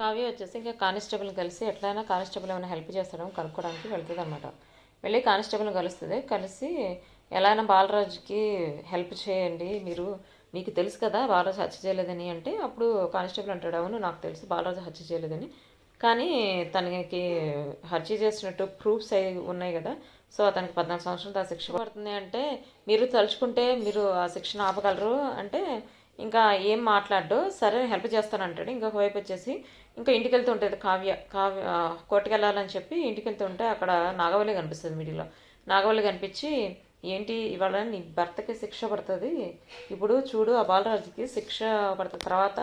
కావ్య వచ్చేసి ఇంకా కానిస్టేబుల్ కలిసి ఎట్లయినా కానిస్టేబుల్ ఏమైనా హెల్ప్ చేస్తాడో కనుక్కోవడానికి వెళ్తుంది అనమాట వెళ్ళి కానిస్టేబుల్ కలుస్తుంది. కలిసి ఎలా అయినా బాలరాజుకి హెల్ప్ చేయండి మీరు. మీకు తెలుసు కదా బాలరాజు హత్య చేయలేదని అంటే అప్పుడు కానిస్టేబుల్ అంటాడు అవును నాకు తెలుసు బాలరాజు హత్య చేయలేదని. కానీ తనకి హత్య చేసినట్టు ప్రూఫ్స్ అయి ఉన్నాయి కదా. సో అతనికి పద్నాలుగు సంవత్సరాలు ఆ శిక్ష పడుతుంది అంటే మీరు తలుచుకుంటే మీరు ఆ శిక్షను ఆపగలరు అంటే ఇంకా ఏం మాట్లాడు సరే హెల్ప్ చేస్తాను అంటాడు ఇంకొక వైపు వచ్చేసి ఇంకా ఇంటికి వెళ్తూ ఉంటుంది కావ్య కావ్య ఆ, కోర్టుకి వెళ్ళాలని చెప్పి ఇంటికి వెళ్తూ ఉంటే అక్కడ నాగవల్లి కనిపిస్తుంది మీడియాలో. నాగవల్లి కనిపించి ఏంటి ఇవాళ నీ భర్తకి శిక్ష పడుతుంది? ఇప్పుడు చూడు ఆ బాలరాజుకి శిక్ష పడుతుంది తర్వాత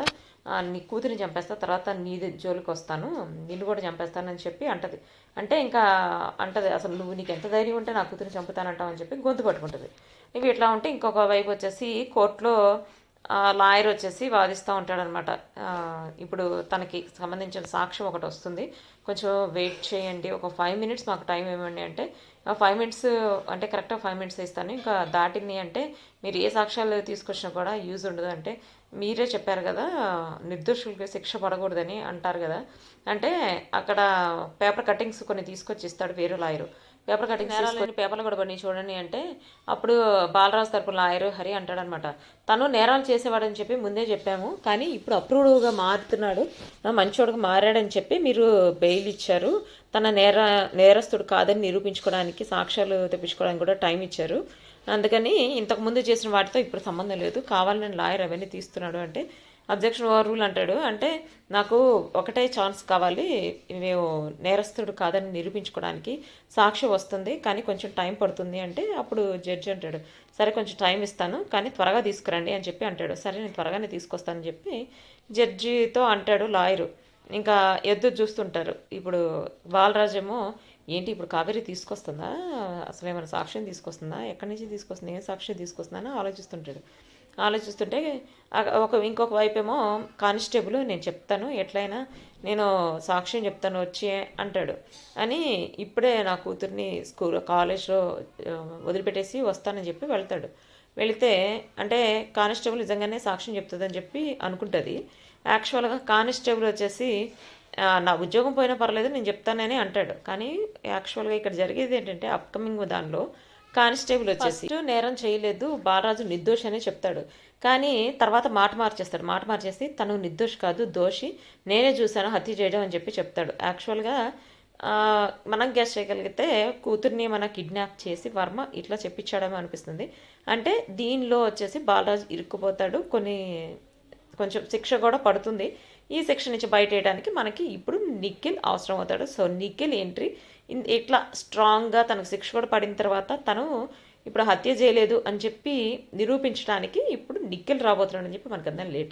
నీ కూతురిని చంపేస్తా తర్వాత నీ జోలికి వస్తాను నిన్ను కూడా చంపేస్తానని చెప్పి అంటది. అంటే ఇంకా అంటది అసలు నువ్వు నీకు ఎంత ధైర్యం ఉంటే నా కూతురిని చంపుతానంటావు అని చెప్పి గొంతు పట్టుకుంటుంది. ఇవి ఇట్లా ఉంటే ఇంకొక వైపు వచ్చేసి కోర్టులో లాయర్ వచ్చేసి వాదిస్తూ ఉంటాడనమాట. ఇప్పుడు తనకి సంబంధించిన సాక్ష్యం ఒకటి వస్తుంది. కొంచెం వెయిట్ చేయండి. ఒక ఫైవ్ మినిట్స్ మాకు టైం ఇవ్వండి అంటే ఆ ఫైవ్ మినిట్స్ అంటే కరెక్ట్గా ఫైవ్ మినిట్స్ ఇస్తాను. ఇంకా దాటింది అంటే మీరు ఏ సాక్ష్యాలు తీసుకొచ్చినా కూడా యూజ్ ఉండదు అంటే మీరే చెప్పారు కదా నిర్దోషులకి శిక్ష పడకూడదని అంటారు కదా. అంటే అక్కడ పేపర్ కటింగ్స్ కొన్ని తీసుకొచ్చి ఇస్తాడు వేరే లాయరు. పేపర్ కటింగ్స్ తీసుకొని పేపర్లు కూడా కొన్ని చూడండి అంటే అప్పుడు బాలరాజు తరపు లాయర్ హరి అంటాడనమాట. తను నేరాలు చేసేవాడని చెప్పి ముందే చెప్పాము. కానీ ఇప్పుడు అప్రూవ్డ్గా మారుతున్నాడు. మంచోడుగా మారాడని చెప్పి మీరు బెయిల్ ఇచ్చారు. తన నేర నేరస్తుడు కాదని నిరూపించుకోవడానికి సాక్ష్యాలు తెప్పించుకోవడానికి కూడా టైం ఇచ్చారు. అందుకని ఇంతకు ముందు చేసిన వాటితో ఇప్పుడు సంబంధం లేదు. కావాలని లాయర్ అవన్నీ తీస్తున్నాడు అంటే అబ్జెక్షన్ ఓవర్ రూల్ అంటాడు. అంటే నాకు ఒకటే ఛాన్స్ కావాలి. మేము నేరస్తుడు కాదని నిరూపించుకోవడానికి సాక్ష్యం వస్తుంది. కానీ కొంచెం టైం పడుతుంది అంటే అప్పుడు జడ్జి అంటాడు. సరే కొంచెం టైం ఇస్తాను కానీ త్వరగా తీసుకురండి అని చెప్పి అంటాడు. సరే నేను త్వరగానే తీసుకొస్తానని చెప్పి జడ్జితో అంటాడు లాయరు. ఇంకా ఎద్దు చూస్తుంటారు. ఇప్పుడు బాలరాజేమో ఏంటి ఇప్పుడు కావేరీ తీసుకొస్తుందా? అసలు ఏమైనా సాక్ష్యం తీసుకొస్తుందా? ఎక్కడి నుంచి తీసుకొస్తుంది? ఏ సాక్ష్యం తీసుకొస్తుందా? అని ఆలోచిస్తుంటాడు. ఆలోచిస్తుంటే ఒక ఇంకొక వైపు ఏమో కానిస్టేబుల్ నేను చెప్తాను ఎట్లయినా నేను సాక్ష్యం చెప్తాను వచ్చి అంటాడు. అని ఇప్పుడే నా కూతుర్ని స్కూల్ కాలేజ్లో వదిలిపెట్టేసి వస్తానని చెప్పి వెళ్తాడు. వెళితే అంటే కానిస్టేబుల్ నిజంగానే సాక్ష్యం చెప్తుందని చెప్పి అనుకుంటుంది. యాక్చువల్గా కానిస్టేబుల్ వచ్చేసి నా ఉద్యోగం పోయినా పర్లేదు నేను చెప్తానని అంటాడు. కానీ యాక్చువల్గా ఇక్కడ జరిగేది ఏంటంటే అప్కమింగ్ దానిలో కానిస్టేబుల్ వచ్చేసి. నేరం చేయలేదు బాలరాజు నిర్దోషి అనే చెప్తాడు. కానీ తర్వాత మాట మార్చేస్తాడు. మాట మార్చేసి తను నిర్దోషి కాదు దోషి. నేనే చూశాను హత్య చేయడం అని చెప్పి చెప్తాడు. యాక్చువల్గా మనం గెస్ట్ చేయగలిగితే కూతుర్ని మన కిడ్నాప్ చేసి వర్మ ఇట్లా చెప్పించాడేమో అనిపిస్తుంది. అంటే దీనిలో వచ్చేసి బాలరాజు ఇరుక్కుపోతాడు. కొన్ని కొంచెం శిక్ష కూడా పడుతుంది. ఈ శిక్ష నుంచి బయట వేయడానికి మనకి ఇప్పుడు నిఖిల్ అవసరం అవుతాడు సో నిఖిల్ ఎంట్రీ ఇట్లా స్ట్రాంగ్గా తనకు శిక్ష కూడా పడిన తర్వాత తను ఇప్పుడు హత్య చేయలేదు అని చెప్పి నిరూపించడానికి ఇప్పుడు నిఖిల్ రాబోతున్నాడు అని చెప్పి మనకు అందరం లేట్